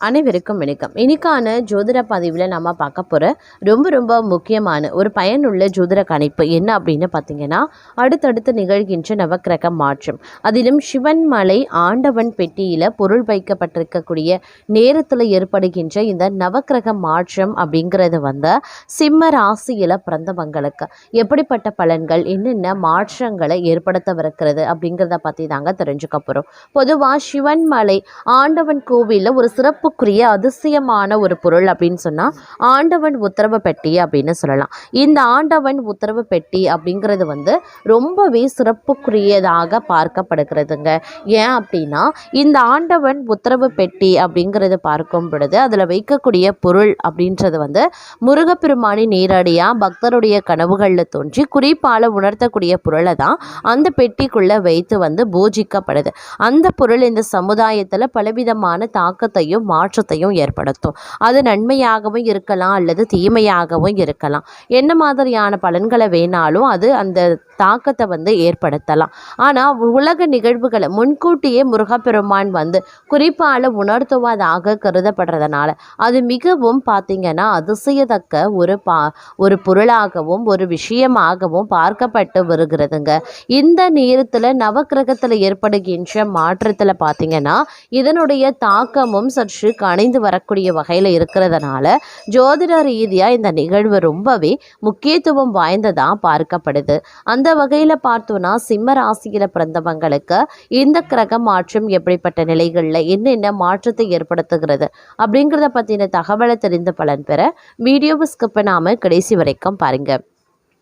அனைவருக்கும் வணக்கம். இன்னைக்கான ஜோதிட பதிவில் நம்ம பார்க்க போகிற ரொம்ப ரொம்ப முக்கியமான ஒரு பயனுள்ள ஜோதிட கணிப்பு என்ன அப்படின்னு பார்த்தீங்கன்னா அடுத்தடுத்து நிகழ்கின்ற நவக்கிரக மாற்றம். அதிலும் சிவன்மலை ஆண்டவன் பெட்டியில் பொருள் வைக்கப்பட்டிருக்கக்கூடிய நேரத்தில் ஏற்படுகின்ற இந்த நவக்கிரக மாற்றம் அப்படிங்கிறது வந்து சிம்ம ராசியில் பிறந்தவங்களுக்கு எப்படிப்பட்ட பலன்கள் என்னென்ன மாற்றங்களை ஏற்படுத்தவிருக்கிறது அப்படிங்கிறத பற்றி தாங்க தெரிஞ்சுக்க போகிறோம் பொதுவாக சிவன்மலை ஆண்டவன் கோவிலில் ஒரு சிறப்பு சிறப்புக்குரிய அதிசயமான ஒரு பொருள் அப்படின்னு சொன்னால் ஆண்டவன் உத்தரவு பெட்டி அப்படின்னு சொல்லலாம். இந்த ஆண்டவன் உத்தரவு பெட்டி அப்படிங்கிறது வந்து ரொம்பவே சிறப்புக்குரியதாக பார்க்கப்படுகிறதுங்க. ஏன் அப்படின்னா இந்த ஆண்டவன் உத்தரவு பெட்டி அப்படிங்கிறது பார்க்கும் பொழுது அதில் வைக்கக்கூடிய பொருள் அப்படின்றது வந்து முருகப்பெருமானி நேரடியாக பக்தருடைய கனவுகளில் தோன்றி குறிப்பால் உணர்த்தக்கூடிய பொருளை தான் அந்த பெட்டிக்குள்ளே வைத்து வந்து பூஜிக்கப்படுது. அந்த பொருள் இந்த சமுதாயத்தில் பலவிதமான தாக்கத்தையும் மாற்றத்தையும் ஏற்படுத்தும். அது நன்மையாகவும் இருக்கலாம் அல்லது தீமையாகவும் இருக்கலாம். என்ன மாதிரியான பலன்களை வேணாலும் அது அந்த தாக்கத்தை வந்து ஏற்படுத்தலாம். ஆனால் உலக நிகழ்வுகளை முன்கூட்டியே முருகப்பெருமான் வந்து குறிப்பால் உணர்த்துவதாக கருதப்படுறதுனால அது மிகவும் பார்த்திங்கன்னா அதிசயத்தக்க ஒரு பா ஒரு பொருளாகவும் ஒரு விஷயமாகவும் பார்க்கப்பட்டு வருகிறதுங்க. இந்த நேரத்தில் நவக்கிரகத்தில் ஏற்படுகின்ற மாற்றத்தில் பார்த்திங்கன்னா இதனுடைய தாக்கமும் சற்று கணிந்து வரக்கூடிய வகையில் இருக்கிறதுனால ஜோதிட ரீதியாக இந்த நிகழ்வு ரொம்பவே முக்கியத்துவம் வாய்ந்ததாக பார்க்கப்படுது. அந்த வகையில் பார்த்தோன்னா சிம்ம ராசியில் பிறந்தவங்களுக்கு இந்த கிரக மாற்றம் எப்படிப்பட்ட நிலைகளில் என்னென்ன மாற்றத்தை ஏற்படுத்துகிறது அப்படிங்கிறத பற்றின தகவலை தெரிந்து பலன் பெற வீடியோவை ஸ்கிப் பண்ணாமல் கடைசி வரைக்கும் பாருங்கள்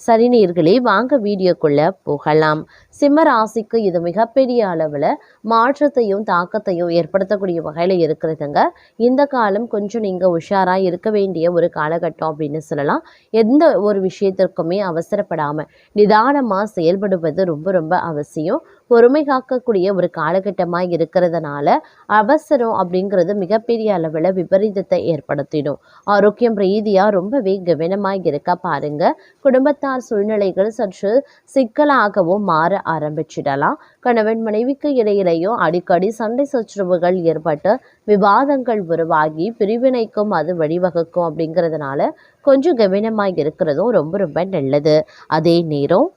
சரி நீர்களே வாங்க வீடியோக்குள்ளே போகலாம். சிம்ம ராசிக்கு இது மிகப்பெரிய அளவில் மாற்றத்தையும் தாக்கத்தையும் ஏற்படுத்தக்கூடிய வகையில் இருக்கிறதுங்க. இந்த காலம் கொஞ்சம் நீங்கள் உஷாராக இருக்க வேண்டிய ஒரு காலகட்டம் அப்படின்னு சொல்லலாம். எந்த ஒரு விஷயத்திற்குமே அவசரப்படாமல் நிதானமாக செயல்படுவது ரொம்ப ரொம்ப அவசியம். பொறுமை காக்கக்கூடிய ஒரு காலகட்டமாக இருக்கிறதுனால அவசரம் அப்படிங்கிறது மிகப்பெரிய அளவில் விபரீதத்தை ஏற்படுத்திடும். ஆரோக்கியம் ரீதியாக ரொம்பவே கவனமாக இருக்க பாருங்க. குடும்பத்தார் சூழ்நிலைகள் சற்று சிக்கலாகவும் மாற ஆரம்பிச்சிடலாம். கணவன் மனைவிக்கு இடையிலேயும் அடிக்கடி சண்டை சச்சரவுகள் ஏற்பட்டு விவாதங்கள் உருவாகி பிரிவினைக்கும் அது வழிவகுக்கும் அப்படிங்கிறதுனால கொஞ்சம் கவனமாக இருக்கிறதும் ரொம்ப ரொம்ப நல்லது. அதே நேரம்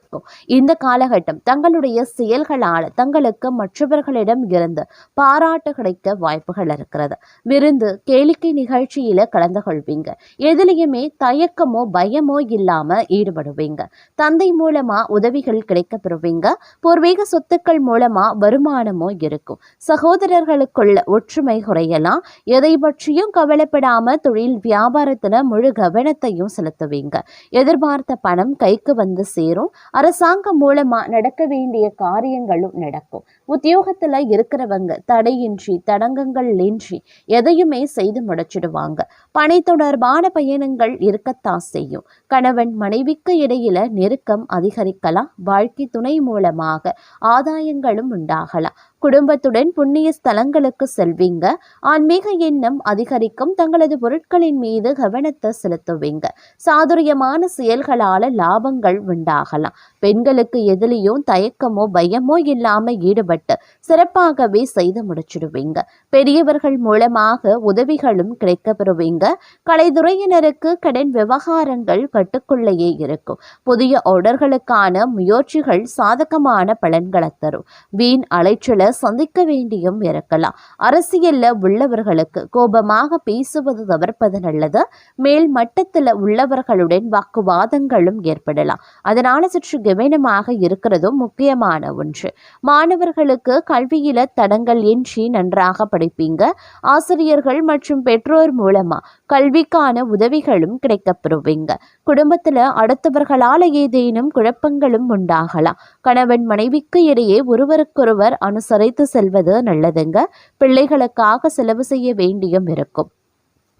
இந்த காலகட்டம் தங்களுடைய செயல்களால் தங்களுக்கு மற்றவர்களிடம் இருந்து பாராட்டு கிடைக்க வாய்ப்புகள் இருக்கிறது. விருந்து கேளிக்கை நிகழ்ச்சியில கலந்து கொள்வீங்க. எதுலேயுமே தயக்கமோ பயமோ இல்லாம ஈடுபடுவீங்க. தந்தை மூலமா உதவிகள் கிடைக்க பெறுவீங்க பூர்வீக சொத்துக்கள் மூலமா வருமானமோ இருக்கும். சகோதரர்களுக்குள்ள ஒற்றுமை குறையலாம். எதை பற்றியும் கவலைப்படாம தொழில் வியாபாரத்துல முழு கவனத்தையும் செலுத்துவீங்க. எதிர்பார்த்த பணம் கைக்கு வந்து சேரும். அரசாங்கம் மூலமா நடக்க வேண்டிய காரியங்களும் நடக்கும். உத்தியோகத்துல இருக்கிறவங்க தடையின்றி தடங்கங்கள் இன்றி எதையுமே செய்து முடிச்சிடுவாங்க. பணி தொடர்பான பயணங்கள் இருக்கத்தான் செய்யும். கணவன் மனைவிக்கு இடையில நெருக்கம் அதிகரிக்கலாம். வாழ்க்கை துணை மூலமாக ஆதாயங்களும் உண்டாகலாம். குடும்பத்துடன் புண்ணிய ஸ்தலங்களுக்கு செல்வீங்க. ஆன்மீக எண்ணம் அதிகரிக்கும். தங்களது பொருட்களின் மீது கவனத்தை செலுத்துவீங்க. சாதுரியமான செயல்களால லாபங்கள் உண்டாகலாம். பெண்களுக்கு எதிலையும் தயக்கமோ பயமோ இல்லாம ஈடுபட்டு சிறப்பாகவே செய்து முடிச்சிடுவீங்க. பெரியவர்கள் மூலமாக உதவிகளும் கிடைக்க பெறுவீங்க கலைத்துறையினருக்கு கடன் விவகாரங்கள் கட்டுக்குள்ளேயே இருக்கும். புதிய ஆர்டர்களுக்கான முயற்சிகள் சாதகமான பலன்களை தரும். வீண் அலைச்சல சந்திக்க வேண்டியும் இருக்கலாம். அரசியல்ல உள்ளவர்களுக்கு கோபமாக பேசுவது தவிர்ப்பது நல்லது. மேல் மட்டத்தில் உள்ளவர்களுடன் வாக்குவாதங்களும் ஏற்படலாம். அதனால சற்று கவனமாக இருக்கிறதும் முக்கியமான ஒன்று. மாணவர்களுக்கு கல்வியில தடங்கள் இன்றி நன்றாக படிப்பீங்க. ஆசிரியர்கள் மற்றும் பெற்றோர் மூலமா கல்விக்கான உதவிகளும் கிடைக்கப்பெறுவீங்க. குடும்பத்துல அடுத்தவர்களால ஏதேனும் குழப்பங்களும் உண்டாகலாம். கணவன் மனைவிக்கு இடையே ஒருவருக்கொருவர் அனுசரி அனுசரித்து செல்வது நல்லதுங்க. பிள்ளைகளுக்காக செலவு செய்ய வேண்டியும் இருக்கும்.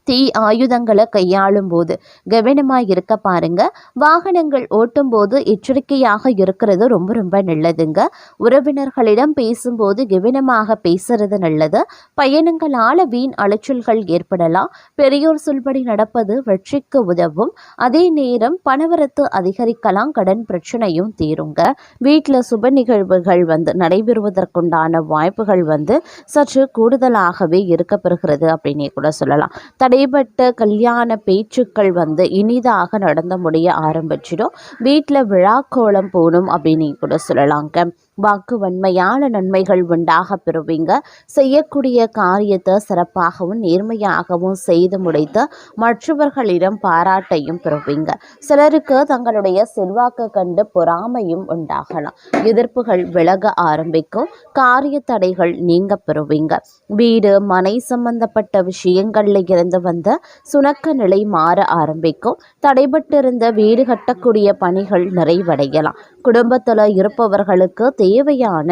தீ ஆயுதங்களை கையாளும் போது கவனமாக இருக்க பாருங்க. வாகனங்கள் ஓட்டும் போது எச்சரிக்கையாக இருக்கிறது ரொம்ப ரொம்ப நல்லதுங்க. உறவினர்களிடம் பேசும்போது கவனமாக பேசுறது நல்லது. பயணங்களால் வீண் அலைச்சல்கள் ஏற்படலாம். பெரியோர் சொல்படி நடப்பது வெற்றிக்கு உதவும். அதே நேரம் பணவரத்து அதிகரிக்கலாம். கடன் பிரச்சனையும் தீருங்க. வீட்டில் சுப நிகழ்வுகள் வந்து நடைபெறுவதற்குண்டான வாய்ப்புகள் வந்து சற்று கூடுதலாகவே இருக்கப்பெறுகிறது அப்படின்னே கூட சொல்லலாம். தடைப்பட்ட கல்யாண பேச்சுக்கள் வந்து இனிதாக நடந்த முடிய ஆரம்பிச்சிடும். வீட்டில் விழாக்கோலம் போகணும் அப்படின்னு கூட சொல்லலாங்க. வாக்கு வன்மையான நன்மைகள் உண்டாக பெறுவீங்க. செய்யக்கூடிய காரியத்தை சிறப்பாகவும் நேர்மையாகவும் செய்து முடித்து மற்றவர்களிடம் பாராட்டையும் பெறுவீங்க. சிலருக்கு தங்களுடைய செல்வாக்கு கண்டு பொறாமையும் உண்டாகலாம். எதிர்ப்புகள் விலக ஆரம்பிக்கும். காரிய தடைகள் நீங்க பெறுவீங்க. வீடு மனை சம்பந்தப்பட்ட விஷயங்கள்ல இருந்து வந்த சுணக்க நிலை மாற ஆரம்பிக்கும். தடைபட்டிருந்த வீடு கட்டக்கூடிய பணிகள் நிறைவடையலாம். குடும்பத்தில் இருப்பவர்களுக்கு தேவையான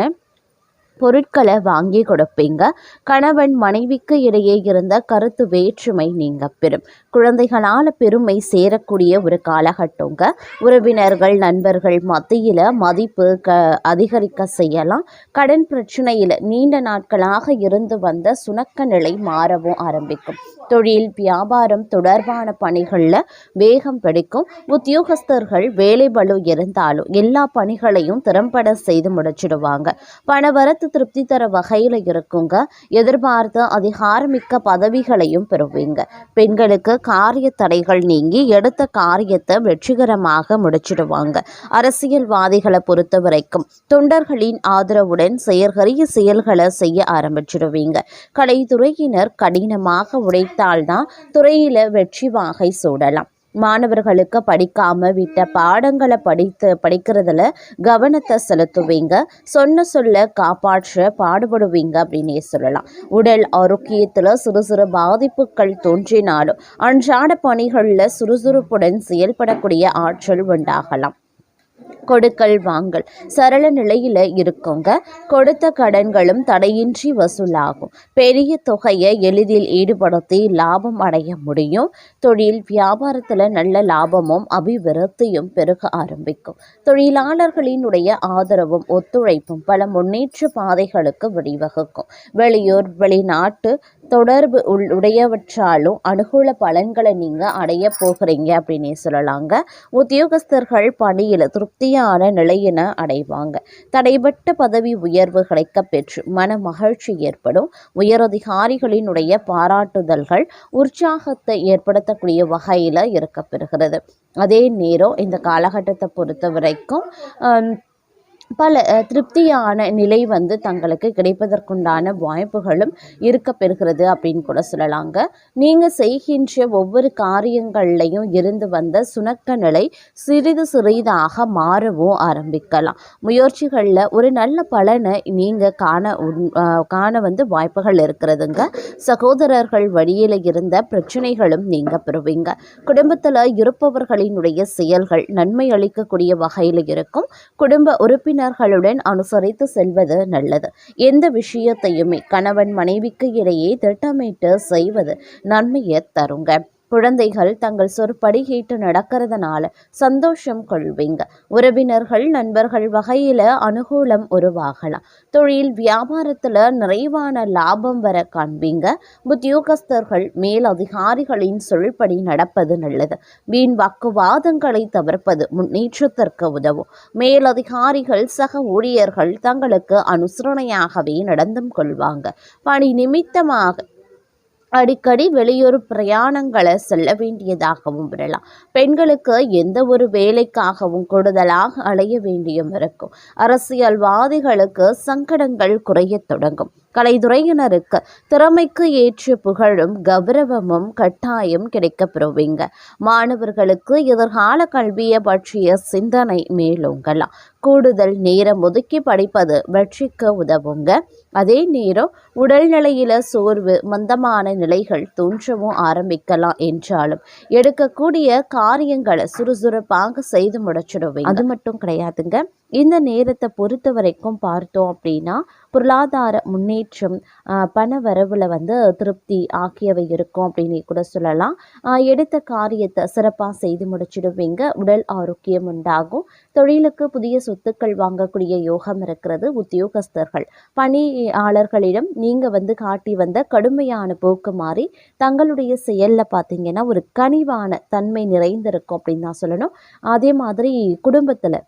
பொருட்களை வாங்கி கொடுப்பீங்க. கணவன் மனைவிக்கு இடையே இருந்த கருத்து வேற்றுமை நீங்க பெறும். குழந்தைகளால் பெருமை சேரக்கூடிய ஒரு காலகட்டங்க. உறவினர்கள் நண்பர்கள் மத்தியில் மதிப்பு க அதிகரிக்க செய்யலாம். கடன் பிரச்சனையில் நீண்ட நாட்களாக இருந்து வந்த சுணக்க நிலை மாறவும் ஆரம்பிக்கும். தொழில் வியாபாரம் தொடர்பான பணிகளில் வேகம் பிடிக்கும். உத்தியோகஸ்தர்கள் வேலை பளு இருந்தாலும் எல்லா பணிகளையும் திறம்பட செய்து முடிச்சிடுவாங்க. பணவரத்து திருப்தி தர வகையில் இருக்குங்க. எதிர்பார்த்த அதிகாரமிக்க பதவிகளையும் பெறுவீங்க. பெண்களுக்கு காரிய தடைகள் நீங்கி எடுத்த காரியத்தை வெற்றிகரமாக முடிச்சிடுவாங்க. அரசியல்வாதிகளை பொறுத்த வரைக்கும் தொண்டர்களின் ஆதரவுடன் செயற்கரிய செயல்களை செய்ய ஆரம்பிச்சிடுவீங்க. கலைத்துறையினர் கடினமாக உழைத்தால்தான் துறையில வெற்றி வாகை சூடலாம். மாணவர்களுக்கு படிக்காம விட்ட பாடங்களை படித்து படிக்கிறதுல கவனத்தை செலுத்துவீங்க. சொன்ன சொல்ல காப்பாற்ற பாடுபடுவீங்க அப்படின்னே சொல்லலாம். உடல் ஆரோக்கியத்தில் சிறு சிறு பாதிப்புகள் தோன்றினாலும் அன்றாட பணிகளில் சுறுசுறுப்புடன் செயல்படக்கூடிய ஆற்றல் உண்டாகலாம். கொடுக்கல் வாங்கல். சரள நிலையில் இருக்கோங்க. கொடுத்த கடன்களும் தடையின்றி வசூலாகும். பெரிய தொகையை எளிதில் ஈடுபடுத்தி லாபம் அடைய முடியும். தொழில் வியாபாரத்தில் நல்ல லாபமும் அபிவிருத்தியும் பெருக ஆரம்பிக்கும். தொழிலாளர்களினுடைய ஆதரவும் ஒத்துழைப்பும் பல முன்னேற்ற பாதைகளுக்கு வழிவகுக்கும். வெளியூர் வெளிநாட்டு தொடர்பு உள் உடையவற்றாலும் அனுகூல பலன்களை நீங்கள் அடைய போகிறீங்க அப்படின்னே சொல்லலாங்க. உத்தியோகஸ்தர்கள் பணியில் திருப்தியான நிலையின அடைவாங்க. தடைபட்ட பதவி உயர்வு கிடைக்கப் பெற்று மன மகிழ்ச்சி ஏற்படும். உயரதிகாரிகளினுடைய பாராட்டுதல்கள் உற்சாகத்தை ஏற்படுத்தக்கூடிய வகையில் இருக்கப்பெறுகிறது. அதே நேரம் இந்த காலகட்டத்தை பொறுத்த வரைக்கும் பல திருப்தியான நிலை வந்து தங்களுக்கு கிடைப்பதற்குண்டான வாய்ப்புகளும் இருக்க பெறுகிறது அப்படின்னு கூட சொல்லலாங்க. நீங்கள் செய்கின்ற ஒவ்வொரு காரியங்கள்லையும் இருந்து வந்த சுணக்க நிலை சிறிது சிறிதாக மாறவும் ஆரம்பிக்கலாம். முயற்சிகளில் ஒரு நல்ல பலனை நீங்கள் காண உண்- காண வந்து வாய்ப்புகள் இருக்கிறதுங்க. சகோதரர்கள் வழியில் இருந்த பிரச்சனைகளும் நீங்கள் பெறுவீங்க. குடும்பத்தில் இருப்பவர்களினுடைய செயல்கள் நன்மை அளிக்கக்கூடிய வகையில் இருக்கும். குடும்ப உறுப்பினர் உறவினர்களுடன் அனுசரித்து செல்வது நல்லது. எந்த விஷயத்தையுமே கணவன் மனைவிக்கு இடையே திட்டமிட்டு செய்வது நன்மையை தருங்க. குழந்தைகள் தங்கள் சொற்படி கேட்டு நடக்கிறதுனால சந்தோஷம் கொள்வீங்க. உறவினர்கள் நண்பர்கள் வகையில் அனுகூலம் உருவாகலாம். தொழில் வியாபாரத்தில் நிறைவான லாபம் வர காண்பீங்க. உத்தியோகஸ்தர்கள் மேலதிகாரிகளின் சொல்படி நடப்பது நல்லது. வீண் வாக்குவாதங்களை தவிர்ப்பது முன்னேற்றத்திற்கு உதவும். மேலதிகாரிகள் சக ஊழியர்கள் தங்களுக்கு அனுசரணையாகவே நடந்தும் கொள்வாங்க. பணி நிமித்தமாக அடிக்கடி வெளியூர் பிரயாணங்களை செல்ல வேண்டியதாகவும் விடலாம். பெண்களுக்கு எந்த ஒரு வேலைக்காகவும் கூடுதலாக அலைய வேண்டியும் இருக்கும். அரசியல்வாதிகளுக்கு சங்கடங்கள் குறையத் தொடங்கும். கலைத்துறையினருக்கு திறமைக்கு ஏற்ற புகழும் கௌரவமும் கட்டாயம் கிடைக்கப்பெறுவீங்க. மாணவர்களுக்கு எதிர்கால கல்வியை பற்றிய சிந்தனை மேலோங்கலாம். கூடுதல் நேரம் ஒதுக்கி படிப்பது வெற்றிக்கு உதவுங்க. அதே நேரம் உடல்நிலையில சோர்வு மந்தமான நிலைகள் தோன்றவும் ஆரம்பிக்கலாம் என்றாலும் எடுக்கக்கூடிய காரியங்களை சுறுசுறுப்பாக செய்து முடிச்சிடுவீங்க. அது மட்டும் கிடையாதுங்க. இந்த நேரத்தை பொறுத்த வரைக்கும் பார்த்தோம் அப்படின்னா பொருளாதார முன்னேற்றம் பண வரவில் வந்து திருப்தி ஆகியவை இருக்கும் அப்படின்னு கூட சொல்லலாம். எடுத்த காரியத்தை சிறப்பாக செய்து முடிச்சிடுவீங்க. உடல் ஆரோக்கியம் உண்டாகும். தொழிலுக்கு புதிய சொத்துக்கள் வாங்கக்கூடிய யோகம் இருக்கிறது. உத்தியோகஸ்தர்கள் பணியாளர்களிடம் நீங்கள் வந்து காட்டி வந்த கடுமையான போக்கு மாறி தங்களுடைய செயலில் பார்த்தீங்கன்னா ஒரு கனிவான தன்மை நிறைந்திருக்கும் அப்படின்னு தான் சொல்லணும். அதே மாதிரி குடும்பத்தில்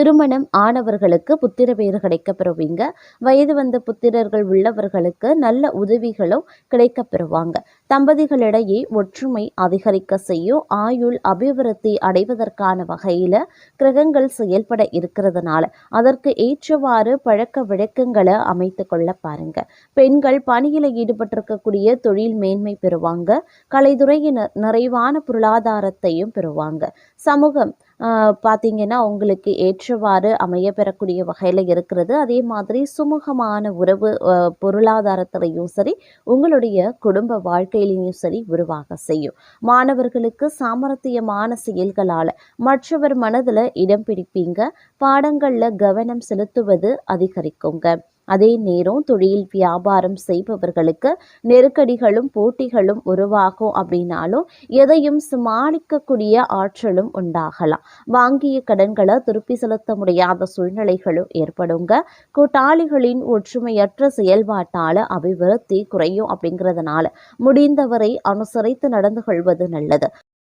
திருமணம் ஆனவர்களுக்கு புத்திர பேர் கிடைக்கப்பெறுவீங்க. வயது வந்த புத்திரர்கள் உள்ளவர்களுக்கு நல்ல உதவிகளும் கிடைக்க பெறுவாங்க தம்பதிகளிடையே ஒற்றுமை அதிகரிக்க செய்யும். ஆயுள் அபிவிருத்தி அடைவதற்கான வகையில் கிரகங்கள் செயல்பட இருக்கிறதுனால அதற்கு ஏற்றவாறு பழக்க விளக்கங்களை அமைத்து கொள்ள பாருங்க. பெண்கள் பணியில் ஈடுபட்டிருக்கக்கூடிய தொழில் மேன்மை பெறுவாங்க. கலைத்துறையினர் நிறைவான பொருளாதாரத்தையும் பெறுவாங்க. சமூகம் பார்த்தீங்கன்னா உங்களுக்கு ஏற்றவாறு அமைய பெறக்கூடிய வகையில் இருக்கிறது. அதே மாதிரி சுமூகமான உறவு பொருளாதாரத்திலையும் சரி உங்களுடைய குடும்ப வாழ்க்கையிலையும் சரி உருவாக செய்யும். மாணவர்களுக்கு சாமர்த்தியமான செயல்களால் மற்றவர் மனதில் இடம் பிடிப்பீங்க. பாடங்களில் கவனம் செலுத்துவது அதிகரிக்குங்க. அதே நேரம் தொழில் வியாபாரம் செய்பவர்களுக்கு நெருக்கடிகளும் போட்டிகளும் உருவாகும் அப்படின்னாலும் எதையும் சமாளிக்கக்கூடிய ஆற்றலும் உண்டாகலாம். வாங்கிய கடன்களை திருப்பி செலுத்த முடியாத சூழ்நிலைகளும் ஏற்படுங்க. கூட்டாளிகளின் ஒற்றுமையற்ற செயல்பாட்டால் அபிவிருத்தி குறையும் அப்படிங்கிறதுனால முடிந்தவரை அனுசரித்து நடந்து கொள்வது நல்லது.